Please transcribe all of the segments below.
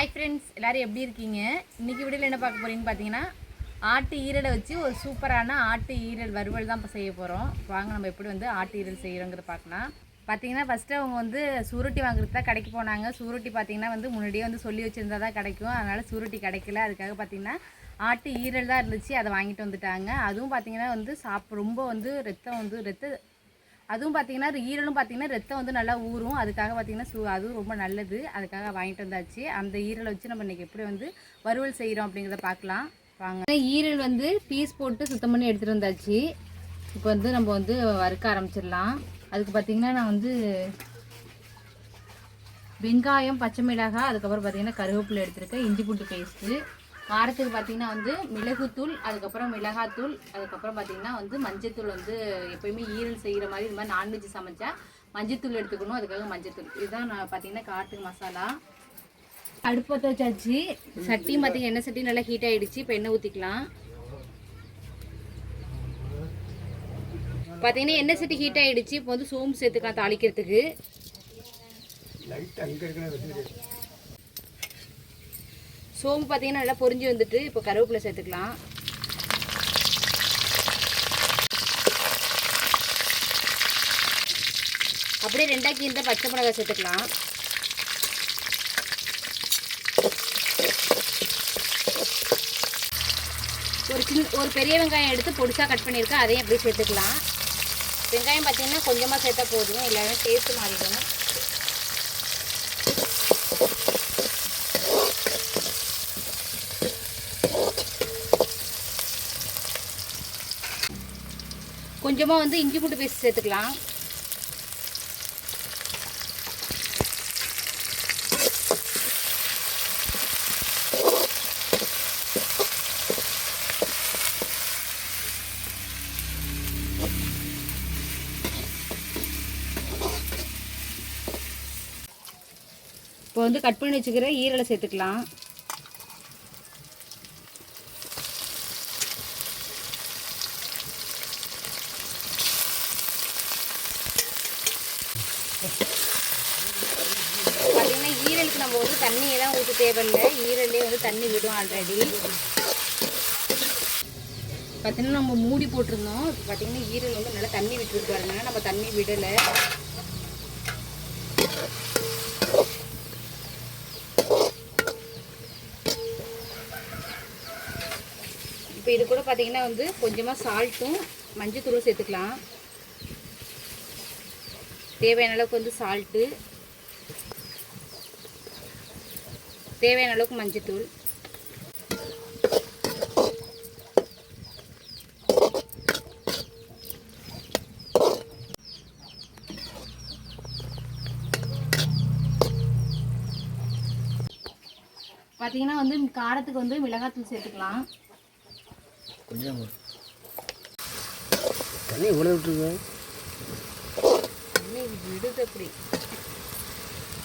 Hi friends எல்லாரும் எப்படி இருக்கீங்க? இன்னைக்கு வீடியோவில் என்ன பார்க்க போகிறீங்கன்னு பார்த்தீங்கன்னா ஆட்டு ஈரலை வச்சு ஒரு சூப்பரான ஆட்டு ஈரல் வறுவல் தான் இப்போ செய்ய போகிறோம் வாங்க நம்ம எப்படி வந்து ஆட்டு ஈரல் செய்கிறோங்கிறத பார்க்கலாம். பார்த்தீங்கன்னா ஃபஸ்ட்டு அவங்க வந்து சுருட்டி வாங்குறது தான் கடைக்கு போனாங்க. சுருட்டி பார்த்தீங்கன்னா வந்து முன்னாடியே வந்து சொல்லி வச்சுருந்தா தான் கிடைக்கும். அதனால் சுருட்டி கிடைக்கல. அதுக்காக பார்த்தீங்கன்னா ஆட்டு ஈரல் தான் இருந்துச்சு. அதை வாங்கிட்டு வந்துட்டாங்க. அதுவும் பார்த்தீங்கன்னா வந்து சாப் ரொம்ப வந்து ரத்தம் வந்து ரத்த அதுவும் பார்த்தீங்கன்னா ஈரலும் பார்த்தீங்கன்னா ரத்தம் வந்து நல்லா ஊறும். அதுக்காக பார்த்தீங்கன்னா சு அதுவும் ரொம்ப நல்லது. அதுக்காக வாங்கிட்டு வந்தாச்சு. அந்த ஈரலை வச்சு நம்ம இன்றைக்கி எப்படி வந்து வறுவல் செய்கிறோம் அப்படிங்கிறத பார்க்கலாம் வாங்க. ஈரல் வந்து பீஸ் போட்டு சுத்தம் பண்ணி எடுத்துகிட்டு வந்தாச்சு. இப்போ வந்து நம்ம வந்து வறுக்க ஆரம்பிச்சிடலாம். அதுக்கு பார்த்தீங்கன்னா நான் வந்து வெங்காயம் பச்சை மிளகாய் அதுக்கப்புறம் பார்த்திங்கன்னா கருவேப்பிலை எடுத்திருக்கேன். இஞ்சி பூண்டு பேஸ்ட்டு காரத்துக்கு பார்த்தீங்கன்னா வந்து மிளகுத்தூள் அதுக்கப்புறம் மிளகாத்தூள் அதுக்கப்புறம் பார்த்தீங்கன்னா வந்து மஞ்சத்தூள் வந்து எப்பயுமே ஈரல் செய்கிற மாதிரி இந்த மாதிரி நான்வெஜ் சமைச்சா மஞ்சத்தூள் எடுத்துக்கணும். அதுக்காக மஞ்சத்தூள். இதுதான் நான் பார்த்தீங்கன்னா காட்டுக்கு மசாலா. அடுப்பு பற்ற வச்சாச்சு. சட்டியும் பார்த்தீங்கன்னா எண்ணெய் சட்டி நல்லா ஹீட் ஆகிடுச்சு இப்போ எண்ணெய் ஊற்றிக்கலாம் பார்த்தீங்கன்னா எண்ணெய் சட்டி ஹீட் ஆகிடுச்சு இப்போ வந்து சோம்பு சேர்த்துக்கலாம் தாளிக்கிறதுக்கு. சோம்பு பார்த்தீங்கன்னா நல்லா பொறிஞ்சு வந்துட்டு இப்போ கருவேப்பிலை சேர்த்துக்கலாம். அப்படியே ரெண்டாக்கி இருந்தால் பச்சை மிளகாய் சேர்த்துக்கலாம். ஒரு சின்ன ஒரு பெரிய வெங்காயம் எடுத்து பொடிசாக கட் பண்ணியிருக்கேன் அதையும் அப்படியே சேர்த்துக்கலாம். வெங்காயம் பார்த்தீங்கன்னா கொஞ்சமாக சேர்த்தா போதும் இல்லைன்னா டேஸ்ட்டு மாறிடும். கொஞ்சமாக வந்து இஞ்சி பூண்டு பேஸ்ட் சேர்த்துக்கலாம். இப்போ வந்து கட் பண்ணி வச்சுக்கிற ஈரலை சேர்த்துக்கலாம். பார்த்தீங்கன்னா ஈரலுக்கு நம்ம வந்து தண்ணியெல்லாம் ஊற்ற தேவையில்லை. ஈரல்லே வந்து தண்ணி விடும் ஆல்ரெடி பார்த்தீங்கன்னா நம்ம மூடி போட்டிருந்தோம். இப்போ பார்த்தீங்கன்னா ஈரல் வந்து நல்லா தண்ணி விட்டுருக்கு. பாருங்க நம்ம தண்ணி விடலை. இப்போ இது கூட பார்த்தீங்கன்னா வந்து கொஞ்சமாக சால்ட்டும் மஞ்சத்தூளும் சேர்த்துக்கலாம். தேவையான அளவுக்கு வந்து சால்ட்டு. தேவையான அளவுக்கு மஞ்சத்தூள். பார்த்தீங்கன்னா வந்து காரத்துக்கு வந்து மிளகாத்தூள் சேர்த்துக்கலாம். கொஞ்சம் தண்ணி இவ்வளோ விட்டுருக்கேன் விடுது அப்படி.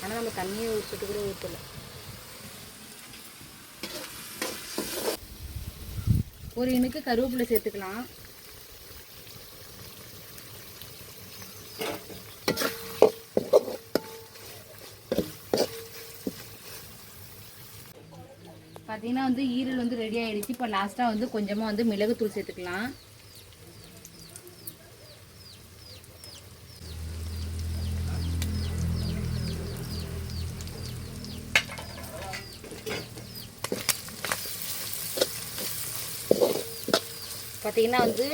ஆனால் நம்ம தண்ணியை ஊற்றிட்டு கூட ஊற்றலை ஒரு இனுக்கு கருவேப்பிலை சேர்த்துக்கலாம். பார்த்தீங்கன்னா வந்து ஈரல் வந்து ரெடி ஆகிடுச்சு இப்போ லாஸ்ட்டாக வந்து கொஞ்சமாக வந்து மிளகுத்தூள் சேர்த்துக்கலாம். பார்த்தீங்கன்னா வந்து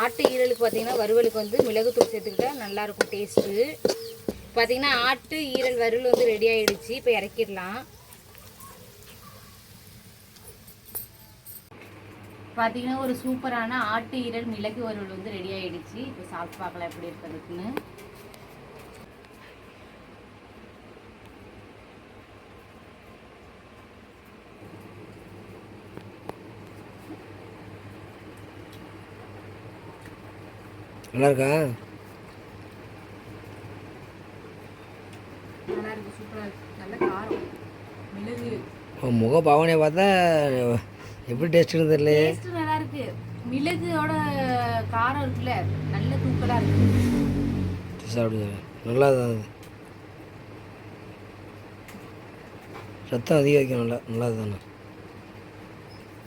ஆட்டு ஈரலுக்கு பார்த்தீங்கன்னா வறுவலுக்கு வந்து மிளகுத்தூள் சேர்த்துக்கிட்டா நல்லாயிருக்கும் டேஸ்ட்டு பார்த்தீங்கன்னா ஆட்டு ஈரல் வறுவல் வந்து ரெடி ஆகிடுச்சு இப்போ இறக்கிடலாம். பார்த்தீங்கன்னா ஒரு சூப்பரான ஆட்டு ஈரல் மிளகு வறுவல் வந்து ரெடி ஆகிடுச்சு இப்போ சாப்பிட்டு பார்க்கலாம் எப்படி இருக்கிறதுக்குன்னு நல்லா இருக்கா. நல்லா நல்ல உன் முக பாவனையை பார்த்தா எப்படி டேஸ்ட்டுன்னு தெரியல டேஸ்ட் நல்லா இருக்கு மிளகுயோட காரம் இருக்குல்ல நல்ல தூக்கலா இருக்கு. சாப்பிடுங்க நல்லா தான் ரத்தம் அதிகரிக்கும் நல்லா நல்லது தானே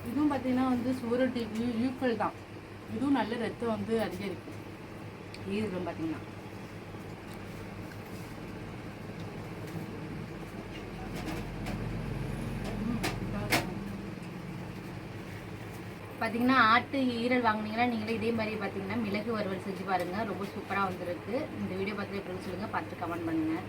இதுவும் பார்த்தீங்கன்னா வந்து சுவரொட்டிக்கு ஈக்குவல் தான். இதுவும் நல்ல ரத்தம் வந்து அதிகரிக்கும். ஈரலும் பார்த்தீங்கன்னா. பார்த்தீங்கன்னா ஆட்டு ஈரல் வாங்குனீங்கன்னா நீங்களே இதே மாதிரி பார்த்தீங்கன்னா மிளகு வறுவல் செஞ்சு பாருங்கள் ரொம்ப சூப்பராக வந்திருக்கு. இந்த வீடியோ பார்த்துட்டு எப்படி சொல்லுங்கள் பார்த்து கமெண்ட் பண்ணுங்கள்